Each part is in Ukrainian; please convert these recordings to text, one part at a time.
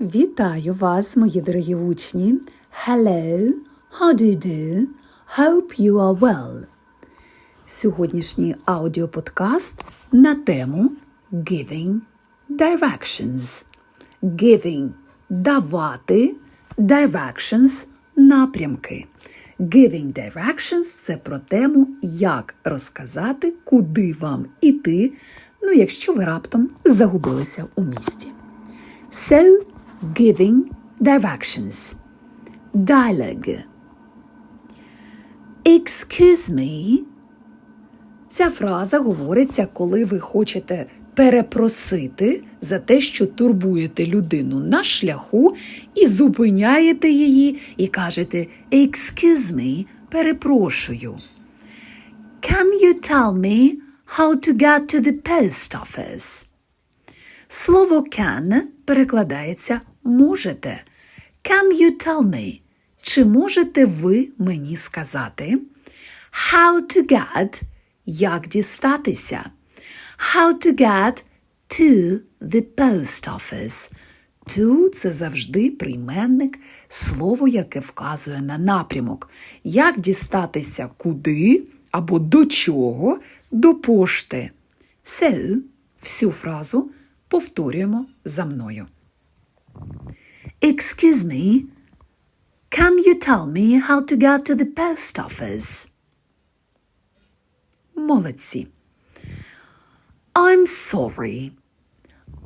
Вітаю вас, мої дорогі учні. Hello, how do you do? Hope you are well. Сьогоднішній аудіоподкаст на тему Giving Directions. Giving давати directions напрямки. Giving directions це про тему, як розказати, куди вам іти, ну, якщо ви раптом загубилися у місті. So, giving directions. Dialogue. Excuse me. Ця фраза говориться, коли ви хочете перепросити за те, що турбуєте людину на шляху, і зупиняєте її і кажете Excuse me, перепрошую. Can you tell me how to get to the post office? Слово can перекладається можете. Can you tell me? Чи можете ви мені сказати? How to get як дістатися? How to get to the post office. To – це завжди прийменник, слово, яке вказує на напрямок. Як дістатися куди або до чого? До пошти. So, всю фразу повторюємо за мною. Excuse me, can you tell me how to get to the post office? Молодці. I'm sorry.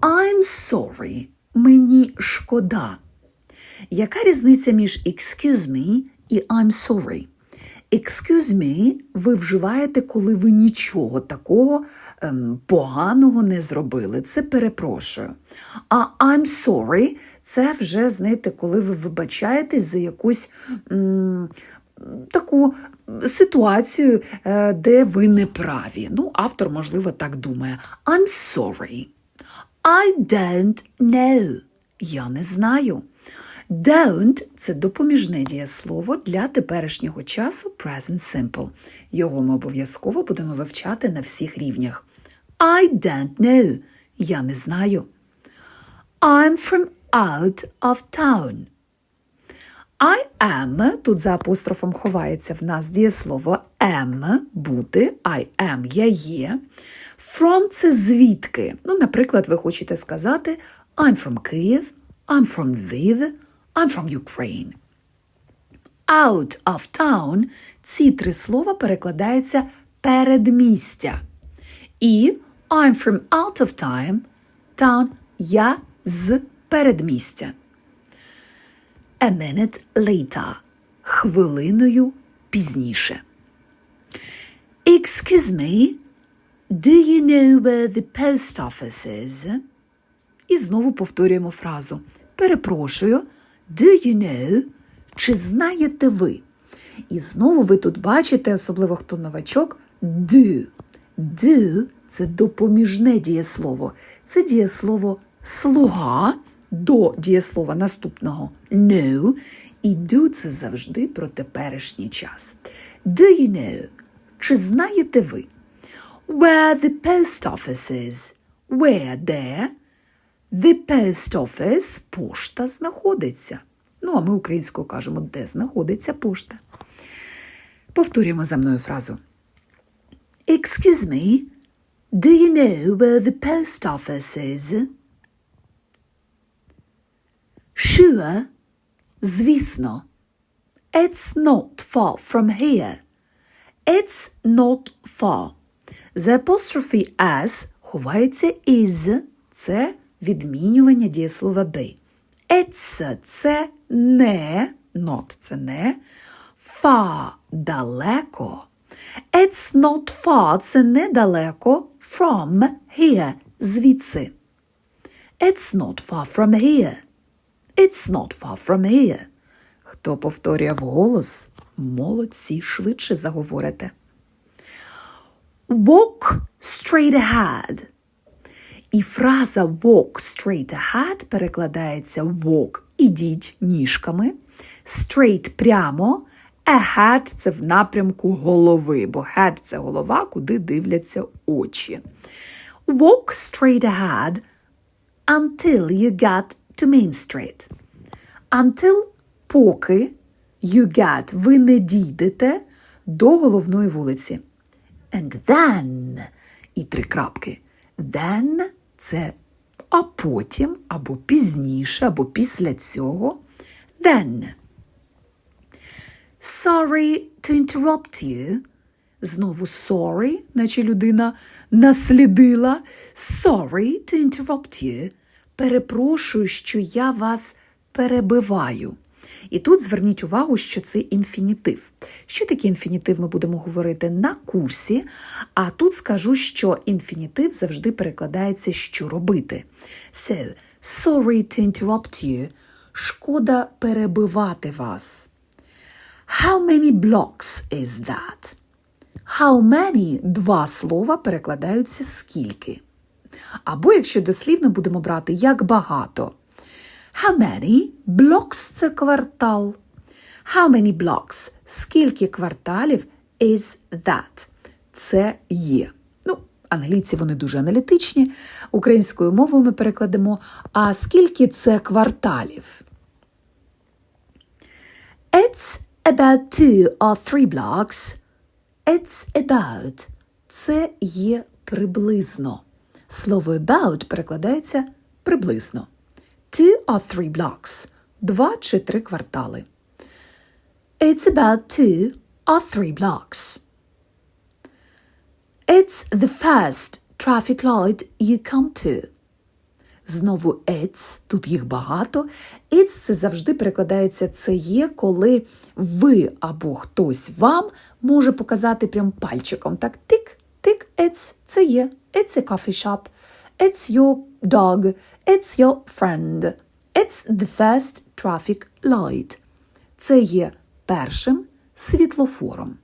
I'm sorry. Мені шкода. Яка різниця між excuse me і I'm sorry? Excuse me ви вживаєте, коли ви нічого такого ем, поганого не зробили. Це перепрошую. А I'm sorry це вже, знаєте, коли ви вибачаєтесь за якусь м, таку ситуацію, е, де ви не праві. Ну, автор, можливо, так думає. I'm sorry. I don't know. Я не знаю. Don't – це допоміжне дієслово для теперішнього часу present simple. Його ми обов'язково будемо вивчати на всіх рівнях. I don't know. Я не знаю. I'm from out of town. I am, тут за апострофом ховається в нас дієслово am, бути, I am, я є. From – це звідки. Ну, наприклад, ви хочете сказати I'm from Kyiv, I'm from Lviv, I'm from Ukraine. Out of town – ці три слова перекладаються передмістя. І I'm from out of time, town – я з передмістя. A minute later – хвилиною пізніше. Excuse me, do you know where the post office is? І знову повторюємо фразу. Перепрошую, do you know? Чи знаєте ви? І знову ви тут бачите, особливо хто новачок, do. Do – це допоміжне дієслово. Це дієслово слуга до дієслова наступного know. І do – це завжди про теперішній час. Do you know? Чи знаєте ви? Where the post office is? Where де? The post office – пошта знаходиться. Ну, а ми українською кажемо, де знаходиться пошта. Повторюємо за мною фразу. Excuse me, do you know where the post office is? Sure, звісно. It's not far from here. It's not far. За apostrophe s ховається is. Це відмінювання дієслова be. It's – це не, not – це не, far – далеко. It's not far – це недалеко from here – звідси. It's not far from here. It's not far from here. Хто повторює вголос, молодці, швидше заговорите. Walk straight ahead. І фраза walk straight ahead перекладається walk ідіть ніжками, straight прямо, ahead – це в напрямку голови, бо head – це голова, куди дивляться очі. Walk straight ahead until you get to Main Street. Until поки you get, ви не дійдете до головної вулиці. And then і три крапки. Then це а потім, або пізніше, або після цього. Then. Sorry to interrupt you. Знову sorry, наче людина наслідила. Sorry to interrupt you. Перепрошую, що я вас перебиваю. І тут зверніть увагу, що це інфінітив. Що таке інфінітив, ми будемо говорити на курсі, а тут скажу, що інфінітив завжди перекладається що робити. So, sorry to interrupt you. Шкода перебивати вас. How many blocks is that? How many два слова перекладаються скільки. Або, якщо дослівно будемо брати як багато. How many blocks це квартал. How many blocks? Скільки кварталів is that? Це є. Ну, англійці вони дуже аналітичні. Українською мовою ми перекладемо, а скільки це кварталів? It's about two or three blocks. It's about. Це є приблизно. Слово about перекладається приблизно. Two or three blocks. Два чи три квартали. It's about two or three blocks. It's the first traffic light you come to. Знову it's, тут їх багато. It's це завжди перекладається це є, коли ви або хтось вам може показати прям пальчиком. Так, тик, тик, it's це є. It's a coffee shop. It's your dog. It's your friend. It's the first traffic light. Це є першим світлофором.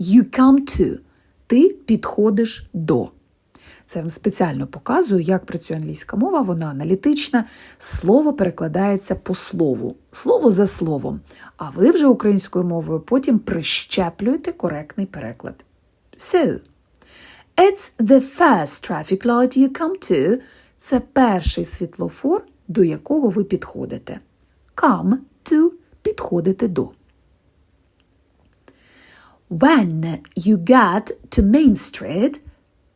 You come to. Ти підходиш до. Це вам спеціально показую, як працює англійська мова, вона аналітична. Слово перекладається по слову, слово за словом. А ви вже українською мовою потім прищеплюєте коректний переклад. So, it's the first traffic light you come to. Це перший світлофор, до якого ви підходите. Come to підходити до. When you get to Main Street,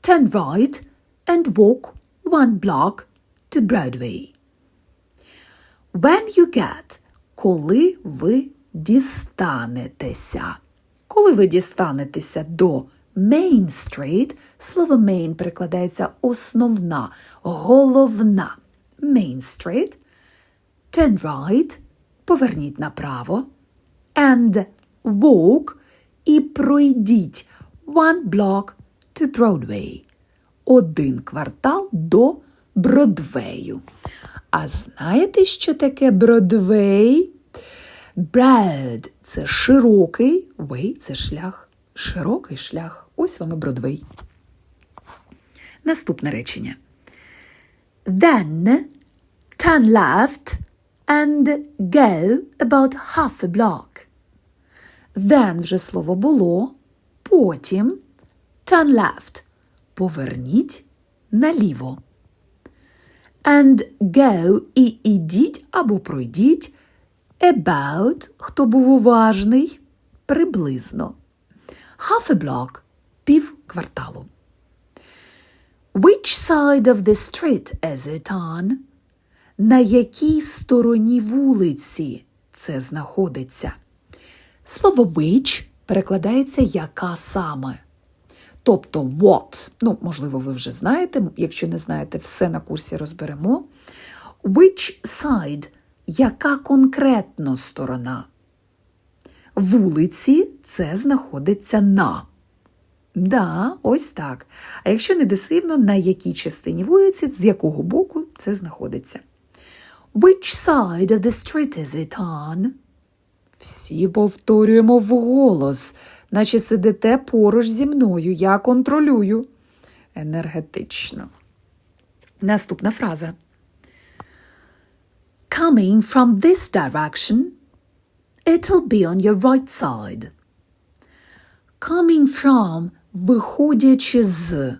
turn right and walk one block to Broadway. When you get – коли ви дістанетеся. Коли ви дістанетеся до Main Street, слово main перекладається основна, головна. Main Street. Turn right, поверніть направо. And walk і пройдіть one block to Broadway. Один квартал до Бродвею. А знаєте, що таке Бродвей? Broad – це широкий, way – це шлях. Широкий шлях. Ось вам і Бродвей. Наступне речення. Then turn left and go about half a block. Then вже слово було. Потім turn left. Поверніть наліво. And go і ідіть або пройдіть. About, хто був уважний, приблизно. Half a block – пів кварталу. Which side of the street is it on? На якій стороні вулиці це знаходиться? Слово which перекладається яка саме. Тобто what, ну, можливо, ви вже знаєте, якщо не знаєте, все на курсі розберемо. Which side яка конкретно сторона? Вулиці це знаходиться на. Да, ось так. А якщо не дослівно, на якій частині вулиці, з якого боку це знаходиться? Which side of the street is it on? Всі повторюємо вголос, наче сидите поруч зі мною. Я контролюю. Енергетично. Наступна фраза. Coming from this direction, it'll be on your right side. Coming from, виходячи з.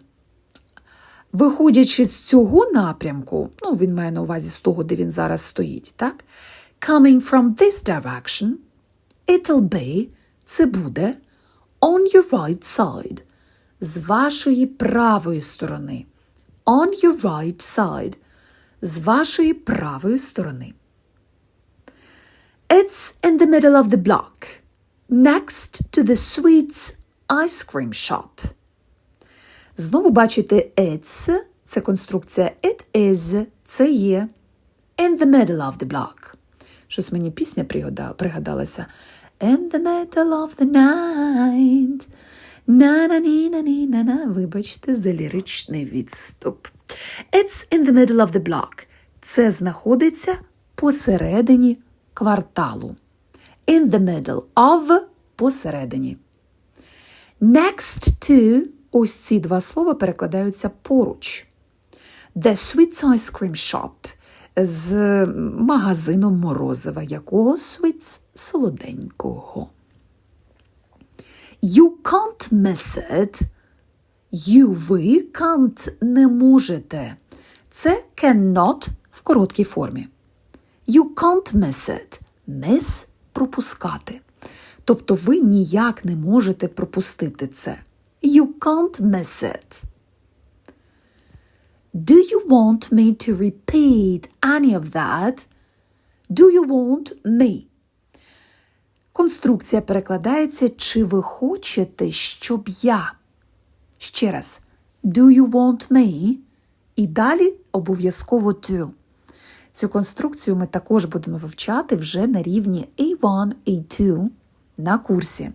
Виходячи з цього напрямку, ну, він має на увазі з того, де він зараз стоїть, так? Coming from this direction, it'll be, це буде on your right side, з вашої правої сторони. On your right side, з вашої правої сторони. It's in the middle of the block, next to the sweets ice cream shop. Знову бачите it's, це конструкція it is, це є in the middle of the block. Щось мені пісня пригадалася. In the middle of the night. на на ні на ні на на Вибачте за ліричний відступ. It's in the middle of the block. Це знаходиться посередині кварталу. In the middle of посередині. Next to ось ці два слова перекладаються поруч. The Sweets Ice Cream Shop з магазином морозива. Якого Sweets солоденького. You can't miss it. You, ви, can't не можете. Це cannot в короткій формі. You can't miss it. Miss – пропускати. Тобто ви ніяк не можете пропустити це. You can't miss it. Do you want me to repeat any of that? Do you want me? Конструкція перекладається чи ви хочете, щоб я. Ще раз. Do you want me? І далі обов'язково to. Цю конструкцію ми також будемо вивчати вже на рівні A1, A2 на курсі.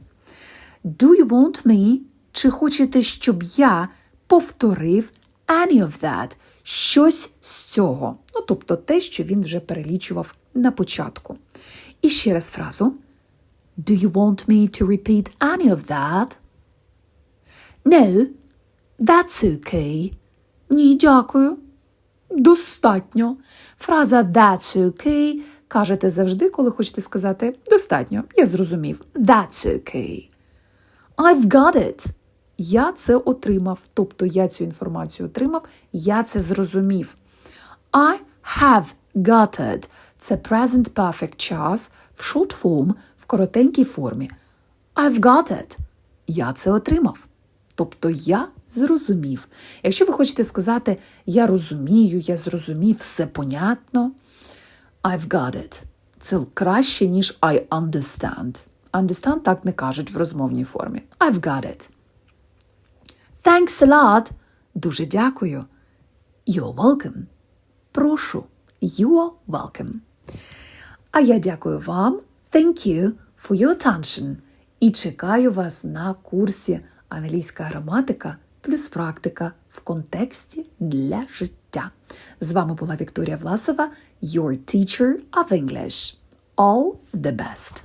Do you want me? Чи хочете, щоб я повторив any of that? Щось з цього. Ну, тобто те, що він вже перелічував на початку. І ще раз фразу. Do you want me to repeat any of that? No, that's okay. Ні, дякую. Достатньо. Фраза that's okay кажете завжди, коли хочете сказати достатньо. Я зрозумів. That's okay. I've got it. Я це отримав. Тобто я цю інформацію отримав, я це зрозумів. I have got it. Це present perfect час в short form, в коротенькій формі. I've got it. Я це отримав. Тобто я зрозумів. Якщо ви хочете сказати я розумію, я зрозумів, все понятно. I've got it. Це краще, ніж I understand. Understand так не кажуть в розмовній формі. I've got it. Thanks a lot. Дуже дякую. You're welcome. Прошу. You're welcome. А я дякую вам. Thank you for your attention. І чекаю вас на курсі англійська граматика плюс практика в контексті для життя. З вами була Вікторія Власова, your teacher of English. All the best!